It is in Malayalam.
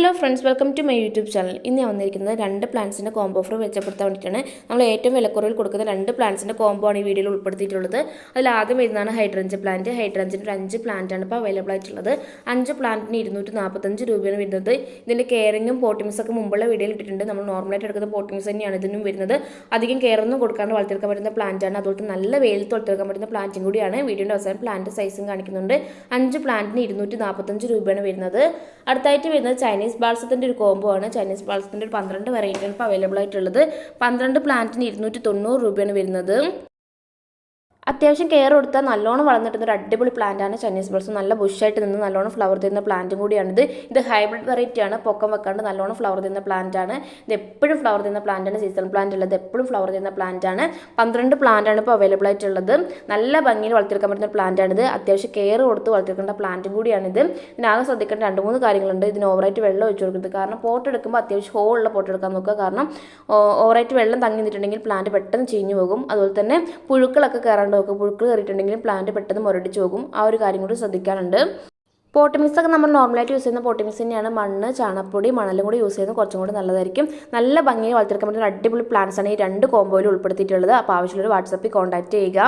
Hello friends welcome to my YouTube channel ഇന്ന് ഞാൻ വന്നിരിക്കുന്നത് രണ്ട് പ്ലാന്റ്സിന്റെ കോംബോ ഓഫർ മെച്ചപ്പെടുത്താൻ വേണ്ടിയിട്ടാണ്. നമ്മൾ ഏറ്റവും വിലക്കുറവിൽ കൊടുക്കുന്ന രണ്ട് പ്ലാന്റ്സിന്റെ കോംബോ ആണ് ഈ വീഡിയോയിൽ ഉൾപ്പെടുത്തിയിട്ടുള്ളത്. അതിൽ ആദ്യം വരുന്നതാണ് ഹൈഡ്രഞ്ച് പ്ലാന്റ് ഹൈഡ്രഞ്ചിന്റെ ഒരു അഞ്ച് പ്ലാന്റ് ആണ് ഇപ്പോൾ അവൈലബിൾ ആയിട്ടുള്ളത്. അഞ്ച് പ്ലാന്റിന് ഇരുന്നൂറ്റി നാൽപ്പത്തഞ്ച് രൂപയാണ് വരുന്നത്. ഇതിന്റെ കെയറിങ്ങും ഒക്കെ മുമ്പുള്ള വീഡിയോയിൽ ഇട്ടിട്ടുണ്ട്. നമ്മൾ നോർമലായിട്ട് എടുക്കുന്ന പോട്ടിംഗ്സ് തന്നെയാണ് ഇതിനും വരുന്നത്. അധികം കെയറൊന്നും കൊടുക്കാണ്ട് വളർത്തിയെടുക്കാൻ പറ്റുന്ന പ്ലാന്റാണ് അതുപോലെ നല്ല വെയിലത്ത് വളർത്തിയെടുക്കാൻ പറ്റുന്ന പ്ലാന്റും കൂടിയാണ്. വീഡിയോയുടെ അവസാനം പ്ലാന്റ് സൈസും കാണിക്കുന്നുണ്ട്. അഞ്ച് പ്ലാന്റിന് ഇരുന്നൂറ്റി നാൽപ്പത്തഞ്ച് രൂപയാണ് വരുന്നത്. അടുത്തായിട്ട് വരുന്നത് ചൈനീസ് ബാൾസത്തിന്റെ ഒരു കോംബോ ആണ്. ചൈനീസ് ബാൾസത്തിന്റെ ഒരു പന്ത്രണ്ട് വെറൈറ്റിയാണ് ഇപ്പോൾ അവൈലബിൾ ആയിട്ടുള്ളത്. പന്ത്രണ്ട് പ്ലാന്റിന് ഇരുന്നൂറ്റി തൊണ്ണൂറ് രൂപയാണ് വരുന്നത്. അത്യാവശ്യം കെയർ കൊടുത്താൽ നല്ലോണം വളർന്നിട്ടുന്ന ഒരു അടിപൊളി പ്ലാന്റ് ആണ് ചൈനീസ് ബൾസ് നല്ല ബുഷായിട്ട് നിന്ന് നല്ലോണം ഫ്ലവർ തരുന്ന പ്ലാന്റും കൂടിയാണിത് ഇത് ഹൈബ്രിഡ് വെറൈറ്റി ആണ്. പൊക്കം വെക്കാണ്ട് നല്ലോണം ഫ്ലവർ തരുന്ന പ്ലാന്റ് ആണ്. ഇത് എപ്പോഴും ഫ്ലവർ തരുന്ന പ്ലാന്റ് ആണ്. സീസൺ പ്ലാന്റ് ഉള്ളത് എപ്പോഴും ഫ്ലവർ തരുന്ന പ്ലാന്റ് ആണ്. പന്ത്രണ്ട് പ്ലാന്റ് ആണ് ഇപ്പോൾ അവൈലബിൾ ആയിട്ടുള്ളത്. നല്ല ഭംഗിയിൽ വളർത്തിയെടുക്കാൻ പറ്റുന്ന പ്ലാന്റ് ആണിത് അത്യാവശ്യം കെയർ കൊടുത്ത് വളർത്തിയെടുക്കേണ്ട പ്ലാന്റും കൂടിയാണിത് ഇതിനാകെ ശ്രദ്ധിക്കേണ്ട രണ്ട് മൂന്ന് കാര്യങ്ങളുണ്ട്. ഇതിന് ഓവറായിട്ട് വെള്ളം ഒഴിച്ചു കൊടുക്കുന്നത്. കാരണം പോട്ട് എടുക്കുമ്പോൾ അത്യാവശ്യം ഉള്ള പോട്ട് എടുക്കാൻ നോക്കുക. കാരണം ഓവറായിട്ട് വെള്ളം തങ്ങി നിന്നിട്ടുണ്ടെങ്കിൽ പ്ലാന്റ് പെട്ടെന്ന് ചീഞ്ഞു പോകും. അതുപോലെ തന്നെ പുഴുക്കളൊക്കെ കയറാണ്ട് നോക്കും പുഴുക്കൾ കയറിയിട്ടുണ്ടെങ്കിൽ പ്ലാന്റ് പെട്ടെന്ന് മുരടിച്ച് പോകും. ആ ഒരു കാര്യം കൂടി ശ്രദ്ധിക്കാറുണ്ട് പോട്ട് മിക്സ് ഒക്കെ നമ്മൾ നോർമലായിട്ട് യൂസ് ചെയ്യുന്ന പോട്ട് മിക്സ് തന്നെയാണ്. മണ്ണ് ചാണപ്പൊടി മണലും കൂടി യൂസ് ചെയ്യുന്നത് കുറച്ചും കൂടി നല്ലതായിരിക്കും. നല്ല ഭംഗിയിൽ വളർത്തിയെടുക്കാൻ പറ്റുന്ന അടിപൊളി പ്ലാന്റ്സ് ആണ് ഈ രണ്ട് കോമ്പോയിൽ ഉൾപ്പെടുത്തിയിട്ടുള്ളത്. അപ്പോൾ ആവശ്യമുള്ളൊരു വാട്സപ്പിൽ കോൺടാക്ട് ചെയ്യുക.